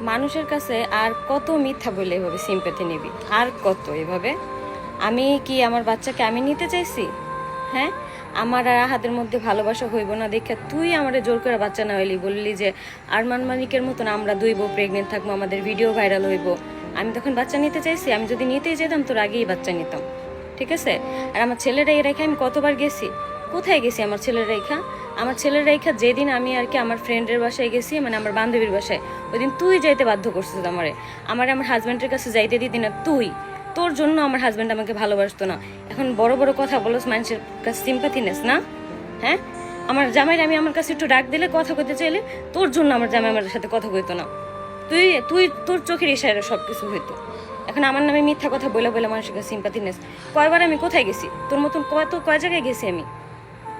মানুষের কাছে আর কত মিথ্যা বলে এভাবে সিম্পাথি নিবি? আর কত এভাবে? আমি কি আমার বাচ্চাকে আমি নিতে চাইছি? হ্যাঁ? আমার আর আহাদের মধ্যে ভালোবাসা হইব না দেখে তুই আমারে জোর করে বাচ্চা না হইলি, বললি যে, আরমান মানিকের মতন আমরা দুই বউ প্রেগনেন্ট থাকব, আমাদের ভিডিও ভাইরাল হইব। আমি তখন বাচ্চা নিতে চাইছি, আমি যদি নিতেই যেতাম তোর আগেই বাচ্চা নিতাম। ঠিক আছে? আর আমার ছেলেরা এই রেখে আমি কতবার গেছি? কোথায় গেছি আমার ছেলের রেখা? আমার ছেলের রেখা যেদিন আমি আর কি আমার ফ্রেন্ডের বাসায় গেছি মানে আমার বান্ধবীর বাসায় ওই দিন তুই যাইতে বাধ্য করছিস আমারে। আমার আমার হাজব্যান্ডের কাছে যাইতে দিতি না তুই। তোর জন্য আমার হাজব্যান্ড আমাকে ভালোবাসতো না। এখন বড় বড় কথা বলস, মানুষের কাছে সিম্পাথি নেস না? হ্যাঁ? আমার জামাইর আমি আমার কাছে একটু ডাক দিলে, কথা কইতে চাইলে, তোর জন্য আমার জামাই আমার সাথে কথা কইতো না। তুই তুই, তোর চোখের ইশারে সব কিছু হইতো। এখন আমার নামে মিথ্যা কথা বলে বলে মানুষের কাছে সিম্পাথি নেস। কয়বার আমি কোথায় গেছি? তোর মতন কত, কয় জায়গায় গেছি আমি?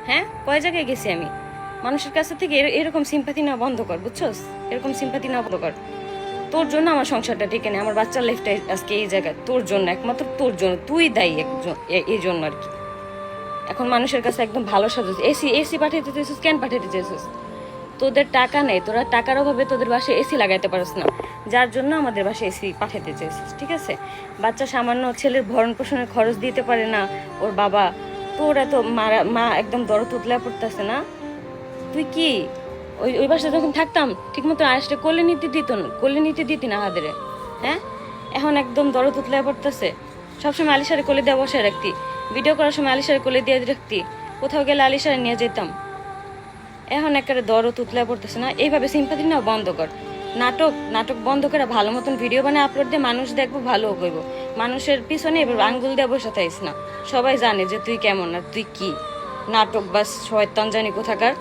হ্যাঁ? কয় জায়গায় গেছি আমি? মানুষের কাছে থেকে এর- এরকম সিম্পাথি না বন্ধ কর, বুঝছস? এরকম সিম্পাথি না বন্ধ কর। তোর জন্য আমার সংসারটা টিকে নেই, আমার বাচ্চার লাইফটা আজকে এই জায়গায়। তোর জন্য, একমাত্র তোর জন্য, তুই দায়ী একজন এই জন্য আর কি। এখন মানুষের কাছে একদম ভালো সাজস এসি এসি পাঠাইতে চেয়েছিস কেন পাঠাইতে চেয়েছিস তোদের টাকা নেই, তোরা টাকার অভাবে তোদের বাসায় এসি লাগাইতে পারিস না। যার জন্য আমাদের বাসায় এসি পাঠাইতে চেয়েছিস ঠিক আছে? বাচ্চা সামান্য ছেলের ভরণ পোষণের খরচ দিতে পারে না, ওর বাবা তোর এত মারা, মা একদম দরদ উতলা পড়তেছে না? তুই কি? ওই ওই বাসায় যখন থাকতাম, ঠিকমতো আয়েসটা কোলে নিতে দিত কোলে নিতে দিতি না হাদের হ্যাঁ? এখন একদম দরদ উতলা পড়তেছে। সবসময় আলিশারে কোলে দেওয়া বসায় রাখতি। ভিডিও করার সময় আলিশারে কোলে দিয়ে রাখতি। কোথাও গেলে আলিশারে নিয়ে যেতাম এখন একেবারে দরদ তুতলা পড়তেছে না। এইভাবে সিম্পাথি না বন্ধ কর। নাটক নাটক বন্ধ করে ভালো মতন ভিডিও বানিয়ে আপলোড দিয়ে মানুষ দেখব, ভালো হইব মানুষের পিছনে এবার আঙ্গুল দিয়ে বসে থাকিস না। সবাই জানে যে তুই কেমন আর তুই কি? নাটক বা শয়তান জানি কোথাকার।